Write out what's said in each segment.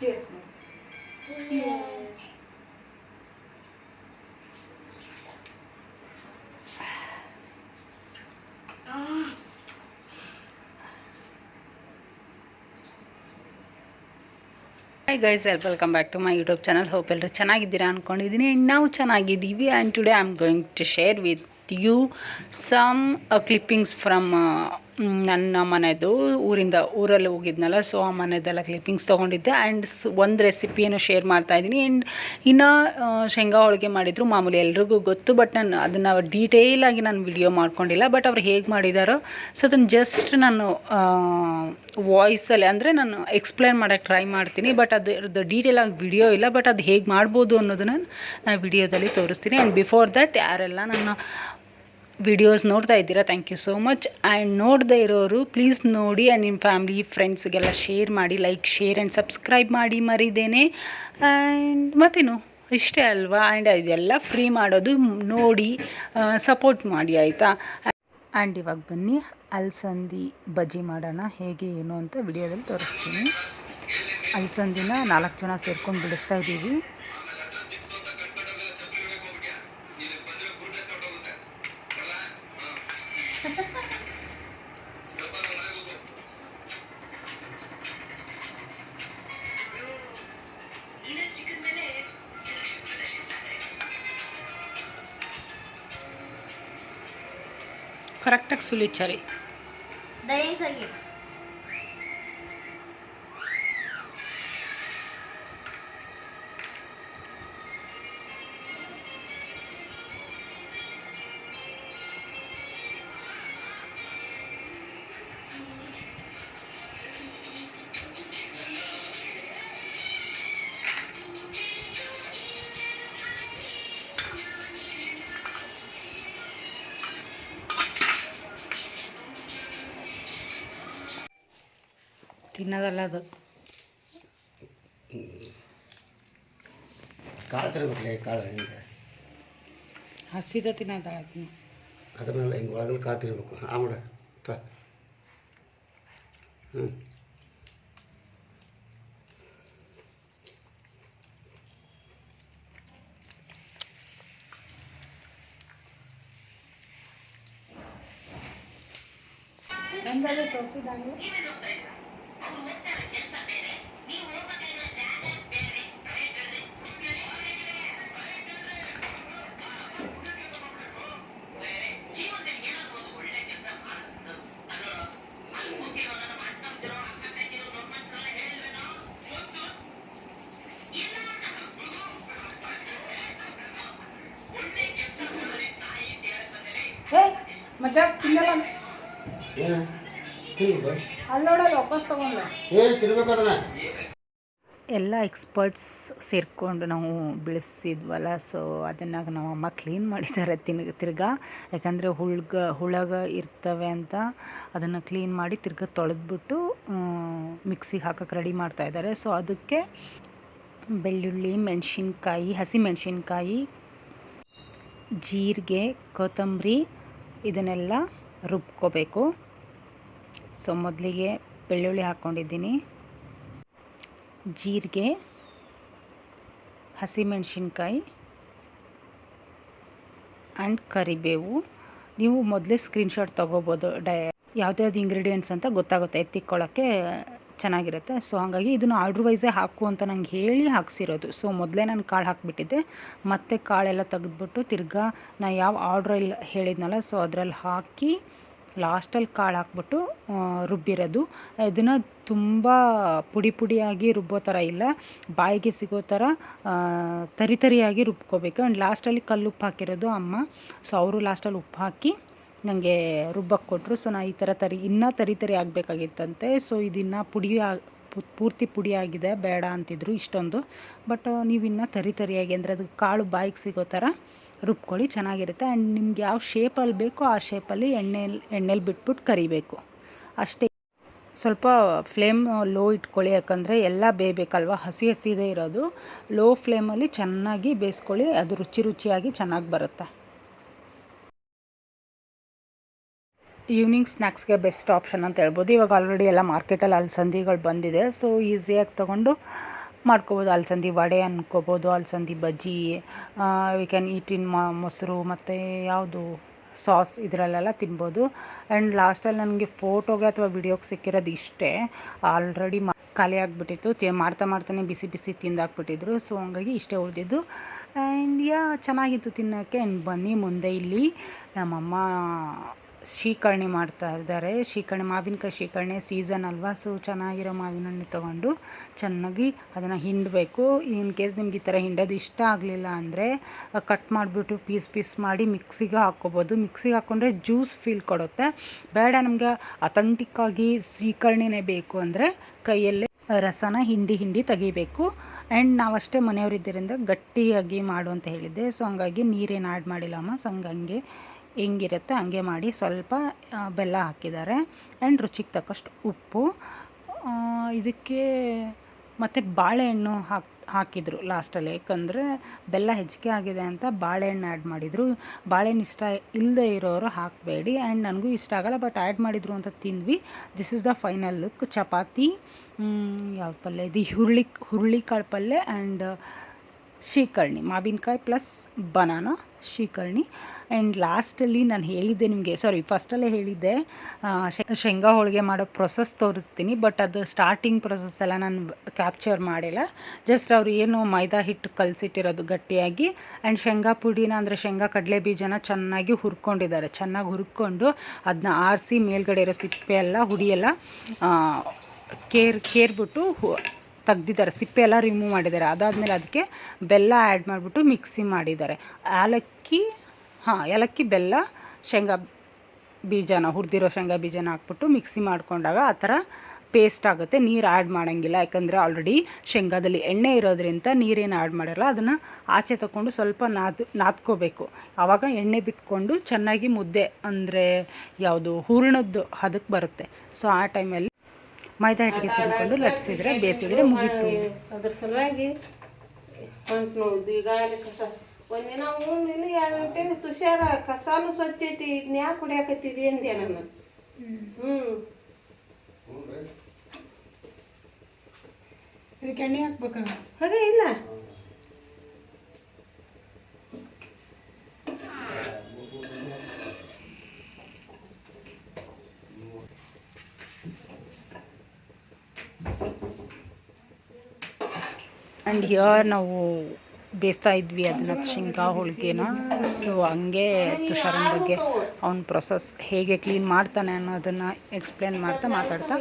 Chairs hi guys all welcome back to my YouTube channel hope ಎಲ್ಲರೂ ಚೆನ್ನಾಗಿದ್ದೀರಾ ಅಂದ್ಕೊಂಡಿದ್ದೀನಿ ನಾವು ಚೆನ್ನಾಗಿದ್ದೀವಿ and today I am going to share with you some clippings from ನನ್ನ ಮನೆಯದು ಊರಿಂದ ಊರಲ್ಲಿ ಹೋಗಿದ್ನಲ್ಲ ಸೊ ಆ ಮನೆದೆಲ್ಲ ಕ್ಲಿಪ್ಪಿಂಗ್ಸ್ ತೊಗೊಂಡಿದ್ದೆ. ಆ್ಯಂಡ್ ಒಂದು ರೆಸಿಪಿಯನ್ನು ಶೇರ್ ಮಾಡ್ತಾ ಇದ್ದೀನಿ. ಆ್ಯಂಡ್ ಇನ್ನು ಶೇಂಗಾ ಹೋಳಿಗೆ ಮಾಡಿದ್ರು ಮಾಮೂಲಿ ಎಲ್ರಿಗೂ ಗೊತ್ತು ಬಟ್ ನಾನು ಅದನ್ನು ಡೀಟೇಲಾಗಿ ನಾನು ವಿಡಿಯೋ ಮಾಡ್ಕೊಂಡಿಲ್ಲ. ಬಟ್ ಅವ್ರು ಹೇಗೆ ಮಾಡಿದಾರೋ ಸೊ ಅದನ್ನು ಜಸ್ಟ್ ನಾನು ವಾಯ್ಸಲ್ಲಿ ಅಂದರೆ ನಾನು ಎಕ್ಸ್ಪ್ಲೇನ್ ಮಾಡೋಕ್ಕೆ ಟ್ರೈ ಮಾಡ್ತೀನಿ. ಬಟ್ ಅದರದ್ದು ಡೀಟೇಲಾಗಿ ವಿಡಿಯೋ ಇಲ್ಲ ಬಟ್ ಅದು ಹೇಗೆ ಮಾಡ್ಬೋದು ಅನ್ನೋದನ್ನು ನಾನು ವಿಡಿಯೋದಲ್ಲಿ ತೋರಿಸ್ತೀನಿ. ಆ್ಯಂಡ್ ಬಿಫೋರ್ ದ್ಯಾಟ್ ಯಾರೆಲ್ಲ ನನ್ನ ವಿಡಿಯೋಸ್ ನೋಡ್ತಾ ಇದ್ದೀರಾ? Thank you so much and ನೋಡದೇ ಇರೋರು ಪ್ಲೀಸ್ ನೋಡಿ ಆ್ಯಂಡ್ ನಿಮ್ಮ ಫ್ಯಾಮ್ಲಿ ಫ್ರೆಂಡ್ಸ್ಗೆಲ್ಲ ಶೇರ್ ಮಾಡಿ ಲೈಕ್ ಶೇರ್ ಆ್ಯಂಡ್ ಸಬ್ಸ್ಕ್ರೈಬ್ ಮಾಡಿ ಮರಿದೇನೆ. ಆ್ಯಂಡ್ ಮತ್ತೇನು? ಇಷ್ಟೇ ಅಲ್ವಾ? ಆ್ಯಂಡ್ ಇದೆಲ್ಲ ಫ್ರೀ ಮಾಡೋದು ನೋಡಿ ಸಪೋರ್ಟ್ ಮಾಡಿ, ಆಯಿತಾ? ಆ್ಯಂಡ್ ಇವಾಗ ಬನ್ನಿ, ಅಲಸಂದಿ ಬಜ್ಜಿ ಮಾಡೋಣ, ಹೇಗೆ, ಏನು ಅಂತ ವಿಡಿಯೋದಲ್ಲಿ ತೋರಿಸ್ತೀನಿ. ಅಲಸಂದಿನ ನಾಲ್ಕು ಜನ ಸೇರ್ಕೊಂಡು ಬಿಡಿಸ್ತಾ ಇದ್ದೀವಿ. ಕರೆಕ್ಟಾಗಿ ಸುಲಿಚರಿ ದಯಸಾಗಿ ತಿನ್ನೋದಲ್ಲ ಅದು. ಕಾಳು ತರಬೇಕಲ್ಲ ಕಾಳು ಹಿಂಗೆ? ಹಸಿದ ತಿನ್ನೋದ ಅದ್ರ ಮೇಲೆ ಹಿಂಗೆ ಒಳಗಲ್ಲಿ ಕಾಳು ತಿರ್ಬೇಕು ಆ ಮಾಡ ತ. ಹ್ಞೂ ಏ ಎಲ್ಲ ಎಕ್ಸ್ಪರ್ಟ್ಸ್ ಸೇರಿಕೊಂಡು ನಾವು ಬೆಳೆಸಿದ್ವಲ್ಲ ಸೊ ಅದನ್ನು ನಮ್ಮ ಅಮ್ಮ ಕ್ಲೀನ್ ಮಾಡಿದ್ದಾರೆ ತಿನ್, ತಿರ್ಗಾ. ಯಾಕಂದರೆ ಹುಳ್ಗ, ಹುಳಗ ಇರ್ತವೆ ಅಂತ ಅದನ್ನು ಕ್ಲೀನ್ ಮಾಡಿ ತಿರ್ಗಾ ತೊಳೆದ್ಬಿಟ್ಟು ಮಿಕ್ಸಿಗೆ ಹಾಕಕ್ಕೆ ರೆಡಿ ಮಾಡ್ತಾ ಇದ್ದಾರೆ. ಸೊ ಅದಕ್ಕೆ ಬೆಳ್ಳುಳ್ಳಿ, ಮೆಣಸಿನ್ಕಾಯಿ, ಹಸಿ ಮೆಣಸಿನ್ಕಾಯಿ, ಜೀರಿಗೆ, ಕೊತ್ತಂಬರಿ ಇದನ್ನೆಲ್ಲ ರುಬ್ಕೋಬೇಕು. ಸೊ, ಮೊದಲಿಗೆ ಬೆಳ್ಳುಳ್ಳಿ ಹಾಕ್ಕೊಂಡಿದ್ದೀನಿ. ಜೀರಿಗೆ, ಹಸಿಮೆಣಸಿನ್ಕಾಯಿ ಆ್ಯಂಡ್ ಕರಿಬೇವು. ನೀವು ಮೊದಲೇ ಸ್ಕ್ರೀನ್ಶಾಟ್ ತೊಗೋಬೋದು ಡೈ ಯಾವ್ದು ಇಂಗ್ರೀಡಿಯೆಂಟ್ಸ್ ಅಂತ ಗೊತ್ತಾಗುತ್ತೆ. ಎತ್ತಿಕ್ಕೊಳ್ಳೋಕ್ಕೆ ಚೆನ್ನಾಗಿರುತ್ತೆ. ಸೊ ಹಾಗಾಗಿ ಇದನ್ನು ಆರ್ಡ್ರ್ ವೈಸೇ ಹಾಕು ಅಂತ ನಂಗೆ ಹೇಳಿ ಹಾಕ್ಸಿರೋದು. ಸೊ ಮೊದಲೇ ನಾನು ಕಾಳು ಹಾಕಿಬಿಟ್ಟಿದ್ದೆ. ಮತ್ತೆ ಕಾಳೆಲ್ಲ ತೆಗೆದ್ಬಿಟ್ಟು ತಿರ್ಗಾ ನಾ ಯಾವ ಆರ್ಡ್ರಲ್ಲಿ ಹೇಳಿದ್ನಲ್ಲ ಸೊ ಅದರಲ್ಲಿ ಹಾಕಿ ಲಾಸ್ಟಲ್ಲಿ ಕಾಳು ಹಾಕ್ಬಿಟ್ಟು ರುಬ್ಬಿರೋದು. ಇದನ್ನು ತುಂಬ ಪುಡಿ ಪುಡಿಯಾಗಿ ರುಬ್ಬೋ ಥರ ಇಲ್ಲ. ಬಾಯಿಗೆ ಸಿಗೋ ಥರ ತರಿತರಿಯಾಗಿ ತರಿ ತರಿಯಾಗಿ ರುಬ್ಕೋಬೇಕು. ಆ್ಯಂಡ್ ಲಾಸ್ಟಲ್ಲಿ ಕಲ್ಲು ಉಪ್ಪು ಹಾಕಿರೋದು ಅಮ್ಮ. ಸೊ ಅವರು ಲಾಸ್ಟಲ್ಲಿ ಉಪ್ಪು ಹಾಕಿ ನನಗೆ ರುಬ್ಬಕ್ಕೆ ಕೊಟ್ಟರು ಸೊ ನಾನು ಈ ಥರ ತರಿ, ಇನ್ನೂ ತರಿ ತರಿ ಆಗಬೇಕಾಗಿತ್ತಂತೆ. ಸೊ ಇದನ್ನು ಪುಡಿ ಪೂರ್ತಿ ಪುಡಿ ಆಗಿದೆ. ಬೇಡ ಅಂತಿದ್ರು ಇಷ್ಟೊಂದು. ಬಟ್ ನೀವು ಇನ್ನೂ ತರಿ ತರಿಯಾಗಿ ಅಂದರೆ ಅದು ಕಾಳು ಬಾಯಿಗೆ ಸಿಗೋ ಥರ ರುಬ್ಕೊಳ್ಳಿ, ಚೆನ್ನಾಗಿರುತ್ತೆ. ಆ್ಯಂಡ್ ನಿಮ್ಗೆ ಯಾವ ಶೇಪಲ್ಲಿ ಬೇಕೋ ಆ ಶೇಪಲ್ಲಿ ಎಣ್ಣೆಲಿ ಎಣ್ಣೆಲಿ ಬಿಟ್ಬಿಟ್ಟು ಕರಿಬೇಕು. ಅಷ್ಟೇ. ಸ್ವಲ್ಪ ಫ್ಲೇಮ್ ಲೋ ಇಟ್ಕೊಳ್ಳಿ, ಯಾಕಂದರೆ ಎಲ್ಲ ಬೇಯಬೇಕಲ್ವ? ಹಸಿ ಹಸಿದೇ ಇರೋದು. ಲೋ ಫ್ಲೇಮಲ್ಲಿ ಚೆನ್ನಾಗಿ ಬೇಯಿಸ್ಕೊಳ್ಳಿ. ಅದು ರುಚಿ ರುಚಿಯಾಗಿ ಚೆನ್ನಾಗಿ ಬರುತ್ತೆ. ಈವ್ನಿಂಗ್ ಸ್ನ್ಯಾಕ್ಸ್ಗೆ ಬೆಸ್ಟ್ ಆಪ್ಷನ್ ಅಂತ ಹೇಳ್ಬೋದು. ಇವಾಗ ಆಲ್ರೆಡಿ ಎಲ್ಲ ಮಾರ್ಕೆಟಲ್ಲಿ ಅಲಸಂದಿಗಳು ಬಂದಿದೆ. ಸೊ ಈಸಿಯಾಗಿ ತೊಗೊಂಡು ಮಾಡ್ಕೋಬೋದು. ಅಲಸಂದಿ ವಡೆ ಅನ್ಕೋಬೋದು, ಅಲಸಂದಿ bajji we can eat in ಮೊಸರು ಮತ್ತು ಯಾವುದು ಸಾಸ್ ಇದರಲ್ಲೆಲ್ಲ ತಿನ್ಬೋದು. ಆ್ಯಂಡ್ ಲಾಸ್ಟಲ್ಲಿ ನನಗೆ ಫೋಟೋಗೆ ಅಥವಾ ವಿಡಿಯೋಗೆ ಸಿಕ್ಕಿರೋದು ಇಷ್ಟೇ. ಆಲ್ರೆಡಿ ಖಾಲಿ ಆಗಿಬಿಟ್ಟಿತ್ತು. ಮಾಡ್ತಾ ಮಾಡ್ತಾನೆ ಬಿಸಿ ಬಿಸಿ ತಿಂದಾಕ್ಬಿಟ್ಟಿದ್ರು. ಸೊ ಹಂಗಾಗಿ ಇಷ್ಟೇ ಉಳಿದಿದ್ದು. ಆ್ಯಂಡ್ ಯಾ ಚೆನ್ನಾಗಿತ್ತು ತಿನ್ನೋಕ್ಕೆ. ಆ್ಯಂಡ್ ಬನ್ನಿ ಮುಂದೆ ಇಲ್ಲಿ. ನಮ್ಮಮ್ಮ ಶೀಕರಣೆ ಮಾಡ್ತಾ ಇದ್ದಾರೆ. ಶೀಕರಣೆ, ಮಾವಿನಕಾಯಿ ಶೀಕರಣೆ ಸೀಸನ್ ಅಲ್ವಾ? ಸೊ ಚೆನ್ನಾಗಿರೋ ಮಾವಿನ ಹಣ್ಣು ತೊಗೊಂಡು ಚೆನ್ನಾಗಿ ಅದನ್ನು ಹಿಂಡಬೇಕು. ಇನ್ ಕೇಸ್ ನಿಮ್ಗೆ ಈ ಥರ ಹಿಂಡೋದು ಇಷ್ಟ ಆಗಲಿಲ್ಲ ಅಂದರೆ ಕಟ್ ಮಾಡಿಬಿಟ್ಟು ಪೀಸ್ ಪೀಸ್ ಮಾಡಿ ಮಿಕ್ಸಿಗೆ ಹಾಕ್ಕೋಬೋದು. ಮಿಕ್ಸಿಗೆ ಹಾಕ್ಕೊಂಡ್ರೆ ಜ್ಯೂಸ್ ಫೀಲ್ ಕೊಡುತ್ತೆ. ಬೇಡ ನಮಗೆ ಅಥೆಂಟಿಕ್ಕಾಗಿ ಶೀಕರಣೆನೇ ಬೇಕು ಅಂದರೆ ಕೈಯಲ್ಲೇ ರಸನ ಹಿಂಡಿ ಹಿಂಡಿ ತೆಗಿಬೇಕು. ಆ್ಯಂಡ್ ನಾವಷ್ಟೇ ಮನೆಯವರಿದ್ದರಿಂದ ಗಟ್ಟಿಯಾಗಿ ಮಾಡು ಅಂತ ಹೇಳಿದ್ದೆ. ಸೊ ಹಂಗಾಗಿ ನೀರೇನು ಆ್ಯಡ್ ಮಾಡಿಲ್ಲಮ್ಮ. ಸೊ ಹಂಗಂಗೆ ಹೆಂಗಿರುತ್ತೆ ಹಂಗೆ ಮಾಡಿ ಸ್ವಲ್ಪ ಬೆಲ್ಲ ಹಾಕಿದ್ದಾರೆ. ಆ್ಯಂಡ್ ರುಚಿಗೆ ತಕ್ಕಷ್ಟು ಉಪ್ಪು. ಇದಕ್ಕೆ ಮತ್ತು ಬಾಳೆಹಣ್ಣು ಹಾಕಿ, ಹಾಕಿದರು ಲಾಸ್ಟಲ್ಲಿ. ಯಾಕಂದರೆ ಬೆಲ್ಲ ಹೆಚ್ಚಿಗೆ ಆಗಿದೆ ಅಂತ ಬಾಳೆಹಣ್ಣು ಆ್ಯಡ್ ಮಾಡಿದರು. ಬಾಳೆಹಣ್ಣು ಇಷ್ಟ ಇಲ್ಲದೆ ಇರೋರು ಹಾಕಬೇಡಿ. ಆ್ಯಂಡ್ ನನಗೂ ಇಷ್ಟ ಆಗಲ್ಲ ಬಟ್ ಆ್ಯಡ್ ಮಾಡಿದರು ಅಂತ ತಿಂದ್ವಿ. This is the final look chapati ಯಾವ ಪಲ್ಯ? ಇದು ಹುರುಳಿ ಹುರುಳಿಕಾಳು ಪಲ್ಯ ಆ್ಯಂಡ್ ಶೀಕರ್ಣಿ ಮಾವಿನಕಾಯಿ ಪ್ಲಸ್ ಬನಾನಾ ಶೀಕರ್ಣಿ ಆ್ಯಂಡ್ ಲಾಸ್ಟಲ್ಲಿ ನಾನು ಹೇಳಿದ್ದೆ ನಿಮಗೆ ಸಾರಿ ಫಸ್ಟಲ್ಲೇ ಹೇಳಿದ್ದೆ ಶೇಂಗಾ ಹೋಳಿಗೆ ಮಾಡೋ ಪ್ರೊಸೆಸ್ ತೋರಿಸ್ತೀನಿ ಬಟ್ ಅದು ಸ್ಟಾರ್ಟಿಂಗ್ ಪ್ರೊಸೆಸ್ ಎಲ್ಲ ನಾನು ಕ್ಯಾಪ್ಚರ್ ಮಾಡಿಲ್ಲ. ಜಸ್ಟ್ ಅವ್ರು ಏನು ಮೈದಾ ಹಿಟ್ಟು ಕಲಸಿಟ್ಟಿರೋದು ಗಟ್ಟಿಯಾಗಿ ಆ್ಯಂಡ್ ಶೇಂಗಾ ಪುಡಿನ ಅಂದರೆ ಶೇಂಗಾ ಕಡಲೆ ಬೀಜನ ಚೆನ್ನಾಗಿ ಹುರ್ಕೊಂಡಿದ್ದಾರೆ, ಚೆನ್ನಾಗಿ ಹುರ್ಕೊಂಡು ಅದನ್ನ ಆರಿಸಿ ಮೇಲ್ಗಡೆ ಇರೋ ಸಿಪ್ಪೆ ಎಲ್ಲ ಹುಡಿಯೆಲ್ಲ ಕೇರ್, ಕೇರ್ಬಿಟ್ಟು ತೆಗ್ದಿದ್ದಾರೆ, ಸಿಪ್ಪೆ ಎಲ್ಲ ರಿಮೂವ್ ಮಾಡಿದ್ದಾರೆ. ಅದಾದಮೇಲೆ ಅದಕ್ಕೆ ಬೆಲ್ಲ ಆ್ಯಡ್ ಮಾಡಿಬಿಟ್ಟು ಮಿಕ್ಸಿ ಮಾಡಿದ್ದಾರೆ. ಏಲಕ್ಕಿ ಹಾಂ ಏಲಕ್ಕಿ ಬೆಲ್ಲ ಶೇಂಗಾ ಬೀಜನ ಹುರಿದಿರೋ ಶೇಂಗಾ ಬೀಜನ ಹಾಕ್ಬಿಟ್ಟು ಮಿಕ್ಸಿ ಮಾಡ್ಕೊಂಡಾಗ ಆ ಥರ ಪೇಸ್ಟ್ ಆಗುತ್ತೆ. ನೀರು ಆ್ಯಡ್ ಮಾಡೋಂಗಿಲ್ಲ. ಯಾಕಂದರೆ ಆಲ್ರೆಡಿ ಶೇಂಗಾದಲ್ಲಿ ಎಣ್ಣೆ ಇರೋದ್ರಿಂದ ನೀರೇನು ಆ್ಯಡ್ ಮಾಡಿರಲ್ಲ ಅದನ್ನು ಆಚೆ ತಗೊಂಡು ಸ್ವಲ್ಪ ನಾದ್ ನಾದ್ಕೋಬೇಕು. ಆವಾಗ ಎಣ್ಣೆ ಬಿಟ್ಕೊಂಡು ಚೆನ್ನಾಗಿ ಮುದ್ದೆ ಅಂದರೆ ಯಾವುದು ಹೂರ್ಣದ್ದು ಹದಕ್ಕೆ ಬರುತ್ತೆ. ಸೊ ಆ ಟೈಮಲ್ಲಿ ಮೈದಾ ಹಿಟ್ಟಿಗೆ ತಿಳ್ಕೊಂಡು ಲಟ್ಸಿದ್ರೆ ಬೇಯಿಸಿದ್ರೆ ಮುಗೀತು. ಅದ್ರ ಸಲುವಾಗಿ ಈಗ ಒಂದಿನ ನೀನು ಎರಡು ಗಂಟೆ ತುಷಾರ ಕಸಾನು ಸ್ವಚ್ಛ ಐತಿ ಇದನ್ನ ಯಾಕೆ ಕುಡಿಯಾಕತ್ತಿದಿ ಅಂದೆ ನಾನು ಹ್ಮ್. ಇದಕ್ಕೆ ಎಣ್ಣೆ ಹಾಕ್ಬೇಕ ಹಾಗೆ ಇಲ್ಲ. ಅಂಡ್ ಹಿಯರ್ ನಾವು ಬೇಯಿಸ್ತಾ ಇದ್ವಿ ಅದನ್ನ ಶೇಂಗಾ, ಹೋಳಿಗೆನ. ಸೊ ಹಂಗೆ ತುಷಾರನ ಬಗ್ಗೆ ಅವ್ನ ಪ್ರೊಸೆಸ್ ಹೇಗೆ ಕ್ಲೀನ್ ಮಾಡ್ತಾನೆ ಅನ್ನೋದನ್ನು ಎಕ್ಸ್ಪ್ಲೇನ್ ಮಾಡ್ತಾ ಮಾತಾಡ್ತಾ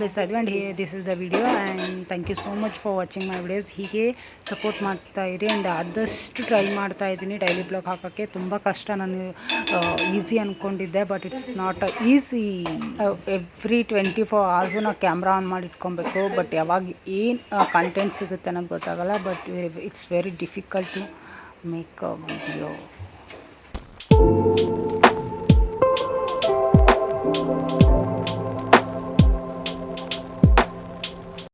ಬೇಯಿಸ್ತಾ ಇದ್ವಿ. And this is the video and thank you so much for watching my videos ಹೀಗೆ ಸಪೋರ್ಟ್ ಮಾಡ್ತಾ ಇರಿ ಆ್ಯಂಡ್ ಆದಷ್ಟು ಟ್ರೈ ಮಾಡ್ತಾ ಇದ್ದೀನಿ. ಡೈಲಿ ಬ್ಲಾಗ್ ಹಾಕೋಕ್ಕೆ ತುಂಬ ಕಷ್ಟ ನಾನು ಈಸಿ ಅಂದ್ಕೊಂಡಿದ್ದೆ but it's not easy every twenty four hours ನಾವು ಕ್ಯಾಮ್ರಾ ಆನ್ ಮಾಡಿ ಇಟ್ಕೊಬೇಕು ಬಟ್ ಯಾವಾಗ ಏನು ಕಂಟೆಂಟ್ ಸಿಗುತ್ತೆ ಅನ್ನೋದು ಗೊತ್ತಾಗಲ್ಲ but it's very difficult to make a video